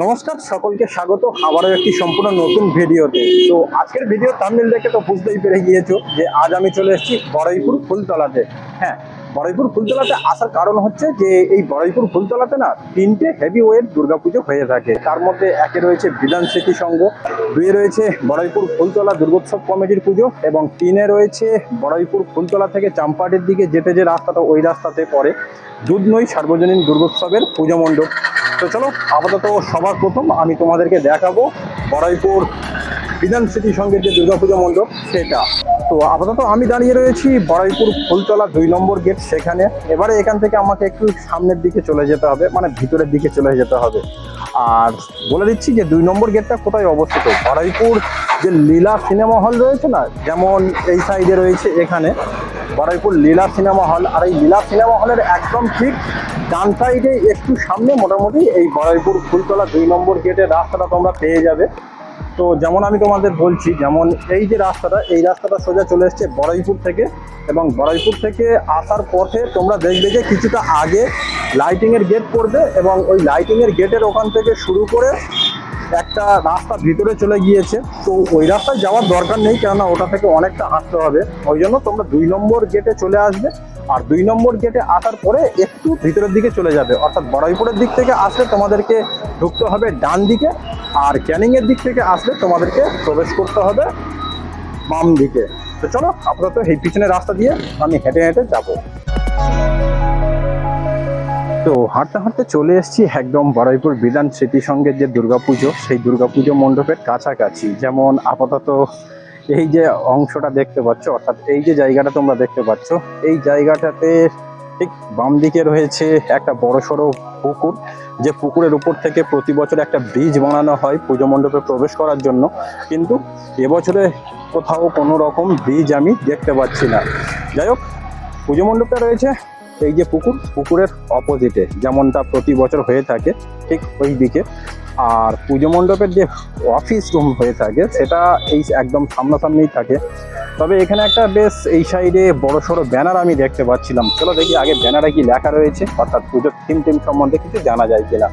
নমস্কার, সকলকে স্বাগত। আবারও একটি সম্পূর্ণ নতুন ভিডিওতে। তো আজকের ভিডিও থাম্বনেল দেখে তো বুঝতেই পেরে গিয়েছো যে আজ আমি চলে এসেছি বড়াইপুর ফুলতলাতে। হ্যাঁ বড়াইপুর ফুলতলাতে আসার কারণ হচ্ছে যে এই বড়াইপুর ফুলতলাতে না তিনটে হেভি ওয়েট দুর্গাপুজো হয়ে থাকে। তার মধ্যে একে রয়েছে বিধান স্মৃতি সংঘ দুয়ে রয়েছে বড়াইপুর ফুলতলা দুর্গোৎসব কমিটির পুজো, এবং তিনে রয়েছে বড়াইপুর ফুলতলা থেকে চাম্পাটির দিকে যেতে যে রাস্তাটা ওই রাস্তাতে পড়ে। দুধনই সার্বজনীন দুর্গোৎসবের পুজো মণ্ডপ। তো চলো, আপাতত সবার প্রথম আমি তোমাদেরকে দেখাবো বড়াইপুর বিধান স্মৃতি সঙ্গে যে দুর্গাপুজো মণ্ডপ, সেটা। তো আপাতত আমি দাঁড়িয়ে রয়েছি বড়াইপুর ফুলতলা দুই নম্বর গেট সেখানে। এবারে এখান থেকে আমাকে একটু সামনের দিকে চলে যেতে হবে মানে ভিতরের দিকে চলে যেতে হবে। আর বলে দিচ্ছি যে দুই নম্বর গেটটা কোথায় অবস্থিত? বড়াইপুর যে লীলা সিনেমা হল রয়েছে না, যেমন এই সাইডে রয়েছে এখানে। বড়াইপুর লীলা সিনেমা হল। আর এই লীলা সিনেমা হলের একদম ঠিক ডান সাইডে একটু সামনে মোটামুটি এই বড়াইপুর ফুলতলা দুই নম্বর গেটের রাস্তাটা তোমরা পেয়ে যাবে। তো যেমন আমি তোমাদের বলছি, যেমন এই যে রাস্তাটা, এই রাস্তাটা সোজা চলে এসছে বড়াইপুর থেকে এবং বড়াইপুর থেকে আসার পথে তোমরা দেখবে যে কিছুটা আগে লাইটিংয়ের গেট পড়বে এবং ওই লাইটিংয়ের গেটের ওখান থেকে শুরু করে একটা রাস্তা ভিতরে চলে গিয়েছে। তো ওই রাস্তায় যাওয়ার দরকার নেই, কেননা ওটা থেকে অনেকটা হাঁটতে হবে। ওই জন্য তোমরা দুই নম্বর গেটে চলে আসবে। আর দুই নম্বর গেটে আসার পরে একটু ভিতরের দিকে চলে যাবে। অর্থাৎ বড়াইপুরের দিক থেকে আসলে তোমাদেরকে ঢুকতে হবে ডান দিকে, আর ক্যানিংয়ের দিক থেকে আসলে তোমাদেরকে প্রবেশ করতে হবে বাম দিকে। তো চলো, আপাতত এই পিছনের রাস্তা দিয়ে আমি হেঁটে হেঁটে যাব। তো হাঁটতে হাঁটতে চলে এসেছি একদম বড়াইপুর বিধান স্মৃতি সঙ্গের যে দুর্গাপুজো, সেই দুর্গাপুজো মণ্ডপের কাছাকাছি। যেমন আপাতত এই যে অংশটা দেখতে পাচ্ছ, অর্থাৎ এই যে জায়গাটা তোমরা দেখতে পাচ্ছ, এই জায়গাটাতে ঠিক বাম দিকে রয়েছে একটা বড় সড়ো পুকুর, যে পুকুরের উপর থেকে প্রতি বছর একটা ব্রিজ বানানো হয় পুজো মণ্ডপে প্রবেশ করার জন্য। কিন্তু এবছরে কোথাও কোনো রকম ব্রিজ আমি দেখতে পাচ্ছি না। যাই হোক, পুজো মণ্ডপটা রয়েছে এই যে পুকুর, পুকুরের অপোজিটে যেমনটা প্রতি বছর হয়ে থাকে, ঠিক ওই দিকে আর পুজো মণ্ডপের যে অফিস রুম হয়ে থাকে, সেটা এই একদম সামনাসামনিই থাকে। তবে এখানে একটা বেশ এই সাইডে বড় সড়ো ব্যানার আমি দেখতে পাচ্ছিলাম। চলো দেখি আগে ব্যানারে কি লেখা রয়েছে। অর্থাৎ পুজোর থিম টিম সম্বন্ধে কিছু জানা যায় কিনা।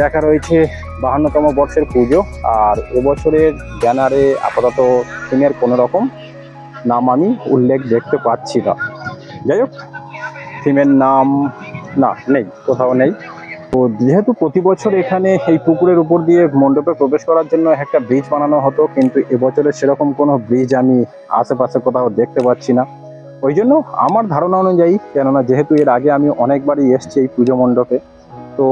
লেখা রয়েছে, বাহান্নতম বর্ষের পুজো, আর এবছরের ব্যানারে আপাতত থিমের কোনো রকম নাম আমি উল্লেখ দেখতে পাচ্ছি না। যাই হোক থিমের নাম না, নেই, কোথাও নেই। তো যেহেতু প্রতি বছর এখানে এই পুকুরের উপর দিয়ে মণ্ডপে প্রবেশ করার জন্য একটা ব্রিজ বানানো হতো, কিন্তু এবছরে সেরকম কোনো ব্রিজ আমি আশেপাশে কোথাও দেখতে পাচ্ছি না। ওই জন্য আমার ধারণা অনুযায়ী, কেননা যেহেতু এর আগে আমি অনেকবারই এসছি এই পুজো মণ্ডপে, তো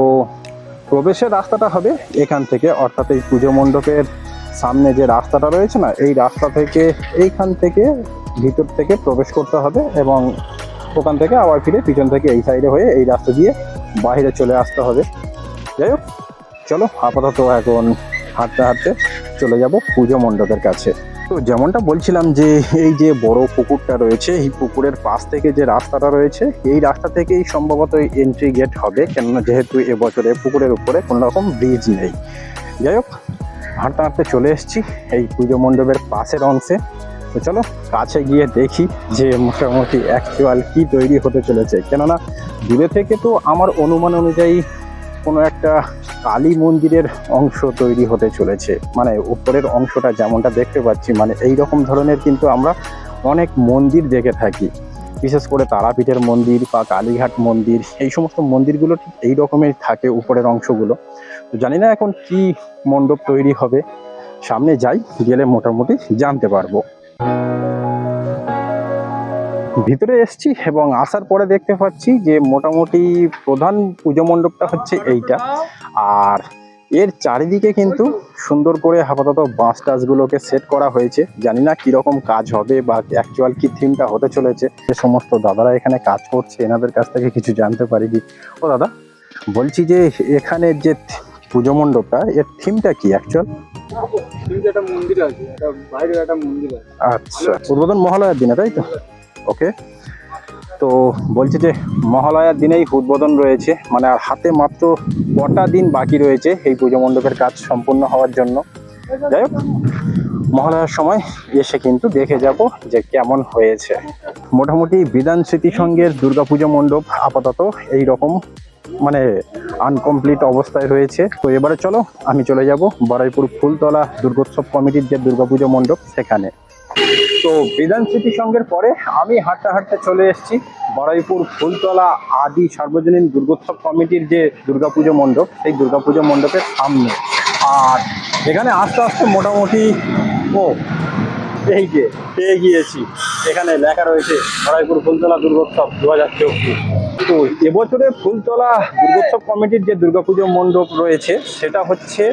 প্রবেশের রাস্তাটা হবে এখান থেকে। অর্থাৎ এই পুজো মণ্ডপের সামনে যে রাস্তাটা রয়েছে না, এই রাস্তা থেকে এইখান থেকে ভিতর থেকে প্রবেশ করতে হবে এবং ওখান থেকে আবার ফিরে পিছন থেকে এই সাইডে হয়ে এই রাস্তা দিয়ে বাইরে চলে আসতে হবে। যাই হোক, চলো আপাতত এখন হাঁটতে হাঁটতে চলে যাব পুজো মণ্ডপের কাছে। তো যেমনটা বলছিলাম যে, এই যে বড় পুকুরটা রয়েছে, এই পুকুরের পাশ থেকে যে রাস্তাটা রয়েছে, এই রাস্তা থেকেই সম্ভবত এন্ট্রি গেট হবে, কেননা যেহেতু এবছরে পুকুরের উপরে কোনো রকম ব্রিজ নেই। যাই হোক, হাঁটতে হাঁটতে চলে এসেছি এই পুজো মণ্ডপের পাশের অংশে। তো চলো কাছে গিয়ে দেখি যে মোটামুটি অ্যাকচুয়াল কি তৈরি হতে চলেছে। কেননা দূরে থেকে তো আমার অনুমান অনুযায়ী কোনো একটা কালী মন্দিরের অংশ তৈরি হতে চলেছে। মানে উপরের অংশটা যেমনটা দেখতে পাচ্ছি মানে এই রকম ধরনের কিন্তু আমরা অনেক মন্দির দেখে থাকি। বিশেষ করে তারাপীঠের মন্দির বা কালীঘাট মন্দির, এই সমস্ত মন্দিরগুলো ঠিক এই রকমের থাকে উপরের অংশগুলো। তো জানি না এখন কি মণ্ডপ তৈরি হবে। সামনে যাই, গেলে মোটামুটি জানতে পারব। ভিতরে এসছি এবং আসার পরে দেখতে পাচ্ছি যে মোটামুটি প্রধান পুজো মণ্ডপটা হচ্ছে এইটা। আর এর চারিদিকে কিন্তু সুন্দর করে আপাতত বাঁশ টাসগুলোকে সেট করা হয়েছে। জানি না কীরকম কাজ হবে বা অ্যাকচুয়াল কি থিমটা হতে চলেছে। যে সমস্ত দাদারা এখানে কাজ করছে, এনাদের কাছ থেকে কিছু জানতে পারি কি? ও দাদা, বলছি যে এখানে যে পুজো মণ্ডপটা, এর থিমটা কি অ্যাকচুয়াল আচ্ছা উদ্বোধন মহালয়ার দিনে, তাই তো? ওকে। তো বলছে যে, মহালয়ার দিনেই উদ্বোধন রয়েছে মানে আর হাতে মাত্র কটা দিন বাকি রয়েছে এই পুজো মণ্ডপের কাজ সম্পূর্ণ হওয়ার জন্য। যাই হোক, মহালয়ার সময় এসে কিন্তু দেখে যাব যে কেমন হয়েছে। মোটামুটি বিধান স্মৃতি সঙ্গের দুর্গাপুজো মণ্ডপ আপাতত এই রকম মানে আনকমপ্লিট অবস্থায় রয়েছে। তো এবারে চলো, আমি চলে যাব বারাইপুর ফুলতলা দুর্গোৎসব কমিটির যে দুর্গাপুজো মণ্ডপ সেখানে। তো বিধান স্মৃতি সঙ্গের পরে আমি হাঁটতে হাঁটতে চলে এসেছি বড়াইপুর ফুলতলা আদি সার্বজনীন দুর্গোৎসব কমিটির যে দুর্গাপুজো মণ্ডপ, সেই দুর্গাপুজো মণ্ডপের সামনে। আর এখানে আস্তে আস্তে মোটামুটি, ও, এই যে, পেয়ে গিয়েছি। এখানে লেখা রয়েছে বড়াইপুর ফুলতলা দুর্গোৎসব দু হাজার চব্বিশ। তো এবছরে ফুলতলা দুর্গোৎসব কমিটির যে দুর্গাপুজো মণ্ডপ রয়েছে, সেটা হচ্ছে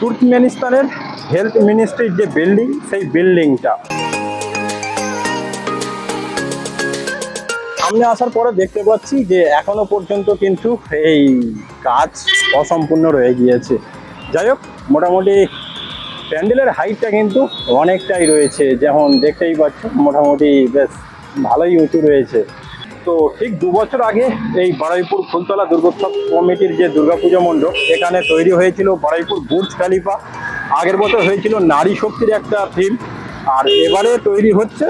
তুর্কমেনিস্তানের হেলথ মিনিস্ট্রির যে বিল্ডিং, সেই বিল্ডিংটা। সামনে আসার পরে দেখতে পাচ্ছি যে এখনও পর্যন্ত কিন্তু এই কাজ অসম্পূর্ণ রয়ে গিয়েছে। যাই হোক, মোটামুটি প্যান্ডেলের হাইটটা কিন্তু অনেকটাই রয়েছে। যেমন দেখতেই পাচ্ছ, মোটামুটি বেশ ভালোই উঁচু রয়েছে। তো ঠিক দু বছর আগে এই বারুইপুর ফুলতলা দুর্গোৎসব কমিটির যে দুর্গাপুজো মণ্ডপ, এখানে তৈরি হয়েছিল বারুইপুর বুর্জ খালিফা। আগের বছর হয়েছিল নারী শক্তির একটা থিম। আর এবারে তৈরি হচ্ছে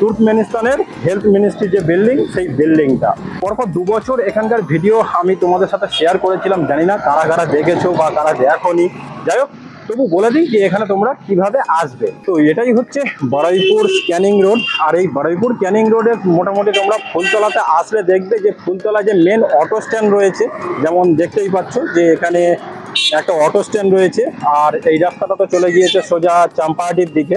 তুর্কমেনিস্তানের হেলথ মিনিস্ট্রি যে বিল্ডিং, সেই বিল্ডিংটা। পরপর দু বছর এখানকার ভিডিও আমি তোমাদের সাথে শেয়ার করেছিলাম, জানি না কারা কারা দেখেছ বা কারা দেখোনি। যাই হোক তবু বলে দিই যে এখানে তোমরা কীভাবে আসবে। তো এটাই হচ্ছে বারুইপুর ক্যানিং রোড আর এই বারুইপুর ক্যানিং রোডের মোটামুটি তোমরা ফুলতলাতে আসলে দেখবে যে ফুলতলা যে মেন অটো স্ট্যান্ড রয়েছে, যেমন দেখতেই পাচ্ছ যে এখানে একটা অটো স্ট্যান্ড রয়েছে। আর এই রাস্তাটা তো চলে গিয়েছে সোজা চাম্পাহাটির দিকে।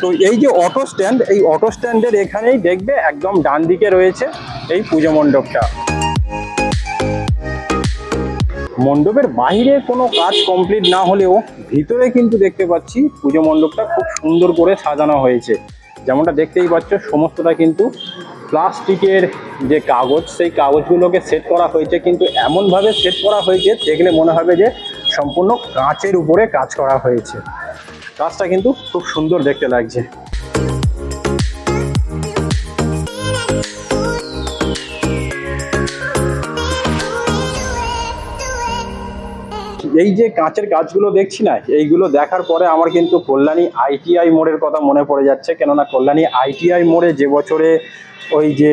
তো এই যে অটো স্ট্যান্ড এই অটো স্ট্যান্ডের এখানেই দেখবে একদম ডান দিকে রয়েছে এই পুজো মণ্ডপটা। মণ্ডপের বাইরে কোনো কাজ কমপ্লিট না হলেও ভিতরে কিন্তু দেখতে পাচ্ছি পুজো মণ্ডপটা খুব সুন্দর করে সাজানো হয়েছে। যেমনটা দেখতেই পাচ্ছ, সমস্তটা কিন্তু প্লাস্টিকের যে কাগজ, সেই কাগজগুলোকে সেট করা হয়েছে। কিন্তু এমনভাবে সেট করা হয়েছে, দেখলে মনে হবে যে সম্পূর্ণ কাঁচের উপরে কাজ করা হয়েছে। কাজটা কিন্তু খুব সুন্দর দেখতে লাগছে। এই যে কাঁচের কাজগুলো দেখছি না, এইগুলো দেখার পরে আমার কিন্তু কল্যাণী আইটিআই মোড়ের কথা মনে পড়ে যাচ্ছে। কেননা কল্যাণী আইটিআই মোড়ে যে বছরে ওই যে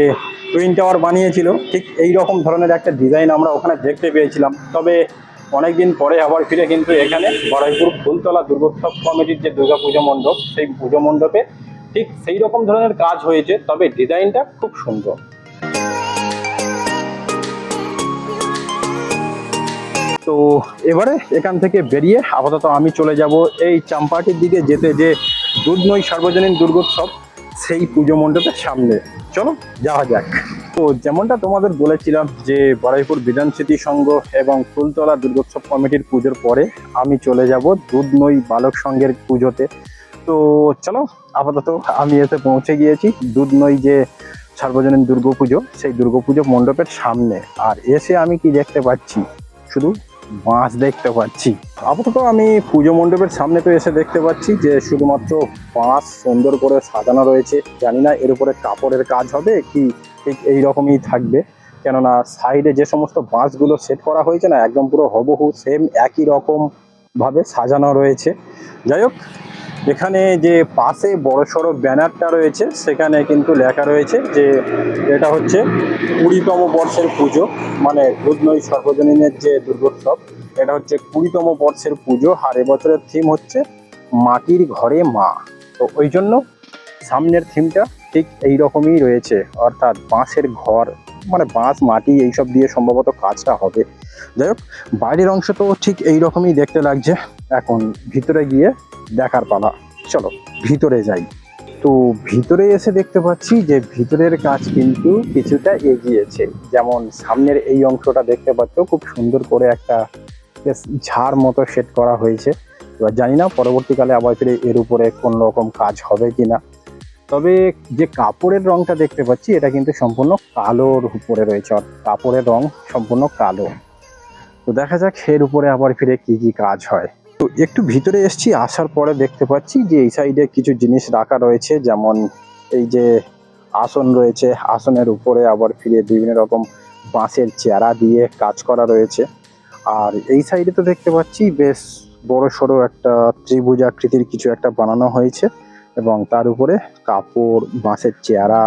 টুইন টাওয়ার বানিয়েছিল, ঠিক এই রকম ধরনের একটা ডিজাইন আমরা ওখানে দেখতে পেয়েছিলাম। তবে অনেকদিন পরে আবার ফিরে কিন্তু এখানে বড়াইপুর ফুলতলা দুর্গোৎসব কমিটির যে দুর্গা পুজো মণ্ডপ, সেই পুজো মণ্ডপে ঠিক সেই রকম ধরনের কাজ হয়েছে, তবে ডিজাইনটা খুব সুন্দর। তো এবারে এখান থেকে বেরিয়ে আপাতত আমি চলে যাব এই চাম্পাটির দিকে যেতে যে দুধনৈ সার্বজনীন দুর্গোৎসব, সেই পুজো মণ্ডপের সামনে। চলো, যাওয়া যাক। তো যেমনটা তোমাদের বলেছিলাম যে বড়াইপুর বিধান স্মৃতি সংঘ এবং ফুলতলা দুর্গোৎসব কমিটির পুজোর পরে আমি চলে যাব দুধনৈ বালক সংঘের পুজোতে। তো চলো, আপাতত আমি এসে পৌঁছে গিয়েছি দুধনৈ যে সার্বজনীন দুর্গাপুজো সেই দুর্গাপুজো মণ্ডপের সামনে। আর এসে আমি কি দেখতে পাচ্ছি? শুধু বাঁশ দেখতে পাচ্ছি। আপাতত আমি পুজো মণ্ডপের সামনে তো এসে দেখতে পাচ্ছি যে শুধুমাত্র বাঁশ সুন্দর করে সাজানো রয়েছে। জানি না এর উপরে কাপড়ের কাজ হবে কি ঠিক এই রকমই থাকবে। কেননা সাইডে যে সমস্ত বাঁশগুলো সেট করা হয়েছে না, একদম পুরো হবহু সেম একই রকম ভাবে সাজানো রয়েছে। যাই হোক এখানে যে পাশে বড় সড়ো ব্যানারটা রয়েছে, সেখানে কিন্তু লেখা রয়েছে যে এটা হচ্ছে কুড়িতম বর্ষের পুজো মানে দুধনৈ সর্বজনীনের যে দুর্গোৎসব, এটা হচ্ছে কুড়িতম বর্ষের পুজো। আর এবছরের থিম হচ্ছে মাটির ঘরে মা। তো ওই জন্য সামনের থিমটা ঠিক এই রকমই রয়েছে। অর্থাৎ বাঁশের ঘর মানে বাঁশ, মাটি, এইসব দিয়ে সম্ভবত কাজটা হবে। যাই হোক, বাইরের অংশ তো ঠিক এই রকমই দেখতে লাগছে। এখন ভিতরে গিয়ে দেখার পালা। চলো, ভিতরে যাই। তো ভিতরে এসে দেখতে পাচ্ছি যে ভিতরের কাজ কিন্তু কিছুটা এগিয়েছে। যেমন সামনের এই অংশটা দেখতে পাচ্ছ, খুব সুন্দর করে একটা ঝাড় মতো সেট করা হয়েছে। এবার জানি না পরবর্তীকালে আবার ফিরে এর উপরে কোন রকম কাজ হবে কি না তবে যে কাপড়ের রংটা দেখতে পাচ্ছি, এটা কিন্তু সম্পূর্ণ কালোর উপরে রয়েছে। কাপড়ের রং সম্পূর্ণ কালো। তো দেখা যাক এর উপরে আবার ফিরে কি কি কাজ হয়। তো একটু ভিতরে এসছি, আসার পরে দেখতে পাচ্ছি যে এই সাইডে কিছু জিনিস রাখা রয়েছে, যেমন এই যে আসন রয়েছে, আসনের উপরে আবার ফিরে বিভিন্ন রকম বাঁশের চেরা দিয়ে কাজ করা রয়েছে। আর এই সাইডে তো দেখতে পাচ্ছি বেশ বড় সড়ো একটা ত্রিভুজ আকৃতির কিছু একটা বানানো হয়েছে এবং তার উপরে কাপড়, বাঁশের চেয়ারা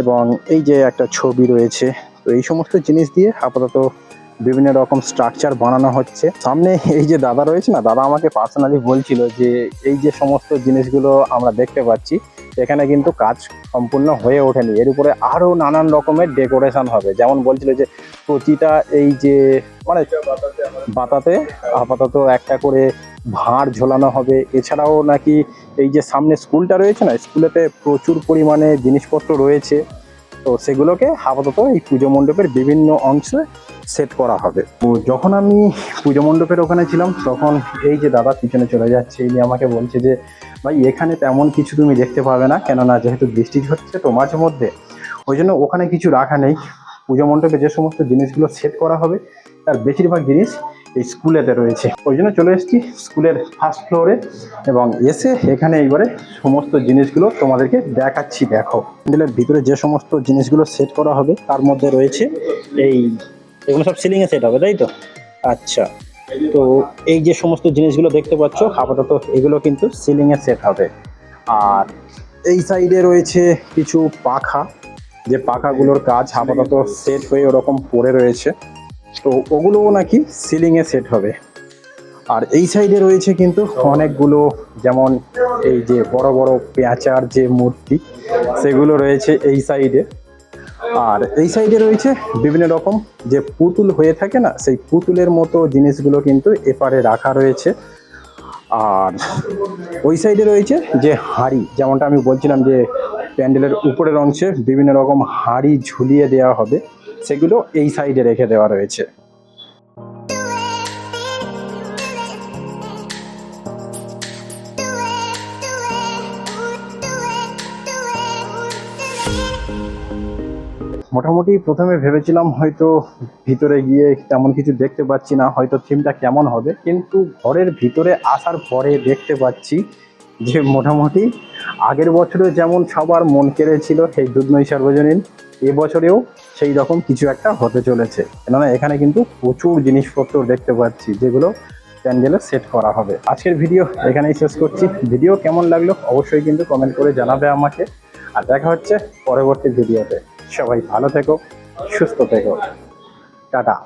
এবং এই যে একটা ছবি রয়েছে। তো এই সমস্ত জিনিস দিয়ে আপাতত বিভিন্ন রকম স্ট্রাকচার বানানো হচ্ছে। সামনে এই যে দাদা রয়েছে না, দাদা আমাকে পার্সোনালি বলছিল যে, এই যে সমস্ত জিনিসগুলো আমরা দেখতে পাচ্ছি, এখানে কিন্তু কাজ সম্পূর্ণ হয়ে ওঠেনি। এর উপরে আরও নানান রকমের ডেকোরেশন হবে। যেমন বলছিল যে, প্রতিটা এই যে মানে বাতাতে আপাতত একটা করে ভাঁড় ঝোলানো হবে। এছাড়াও নাকি এই যে সামনে স্কুলটা রয়েছে না স্কুলেতে প্রচুর পরিমাণে জিনিসপত্র রয়েছে। তো সেগুলোকে আপাতত এই পুজো মণ্ডপের বিভিন্ন অংশে সেট করা হবে। তো যখন আমি পুজো মণ্ডপের ওখানে ছিলাম, তখন এই যে দাদা পিছনে চলে যাচ্ছে, ইনি আমাকে বলছে যে, ভাই, এখানে তেমন কিছু তুমি দেখতে পাবে না, কেননা যেহেতু বৃষ্টি হচ্ছে তো মাঝে মধ্যে। ওই জন্য ওখানে কিছু রাখা নেই। পুজো মণ্ডপে যে সমস্ত জিনিসগুলো সেট করা হবে, তার বেশিরভাগ জিনিস এই স্কুলেতে রয়েছে। ওই জন্য চলে এসেছি স্কুলের ফার্স্ট ফ্লোরে এবং এসে এখানে এইবারে সমস্ত জিনিসগুলো তোমাদেরকে দেখাচ্ছি, দেখো। প্যান্ডেলের ভিতরে যে সমস্ত জিনিসগুলো সেট করা হবে, তার মধ্যে রয়েছে এই, এগুলো সব সিলিংয়ে সেট হবে, তাই তো? আচ্ছা। তো এই যে সমস্ত জিনিসগুলো দেখতে পাচ্ছ, আপাতত এগুলো কিন্তু সিলিংয়ে সেট হবে। আর এই সাইডে রয়েছে কিছু পাখা। যে পাখাগুলোর কাজ আপাতত সেট হয়ে ওরকম পড়ে রয়েছে। তো ওগুলোও নাকি সিলিংয়ে সেট হবে। আর এই সাইডে রয়েছে কিন্তু অনেকগুলো যেমন এই যে বড় বড় পেঁচার যে মূর্তি, সেগুলো রয়েছে এই সাইডে আর এই সাইডে রয়েছে বিভিন্ন রকম যে পুতুল হয়ে থাকে না, সেই পুতুলের মতো জিনিসগুলো কিন্তু এপারে রাখা রয়েছে। আর ওই সাইডে রয়েছে যে হাড়ি, যেমনটা আমি বলছিলাম যে প্যান্ডেলের উপরের অংশে বিভিন্ন রকম হাড়ি ঝুলিয়ে দেওয়া হবে, সেগুলো এই সাইডে রেখে দেওয়া রয়েছে। মোটামুটি প্রথমে ভেবেছিলাম হয়তো ভিতরে গিয়ে তেমন কিছু দেখতে পাচ্ছি না, হয়তো থিমটা কেমন হবে, কিন্তু ঘরের ভিতরে আসার পরে দেখতে পাচ্ছি যে মোটামুটি আগের বছরে যেমন সবার মন কেড়েছিল সেই দুধনৈ সার্বজনীন এবছরেও সেই রকম কিছু একটা হতে চলেছে। কেননা এখানে কিন্তু প্রচুর জিনিসপত্র দেখতে পাচ্ছি, যেগুলো প্যান্ডেলে সেট করা হবে। আজকের ভিডিও এখানেই শেষ করছি। ভিডিও কেমন লাগল অবশ্যই কিন্তু কমেন্ট করে জানাবে আমাকে। আর দেখা হচ্ছে পরবর্তী ভিডিওতে। সবাই ভালো থেকো, সুস্থ থেকো। টাটা।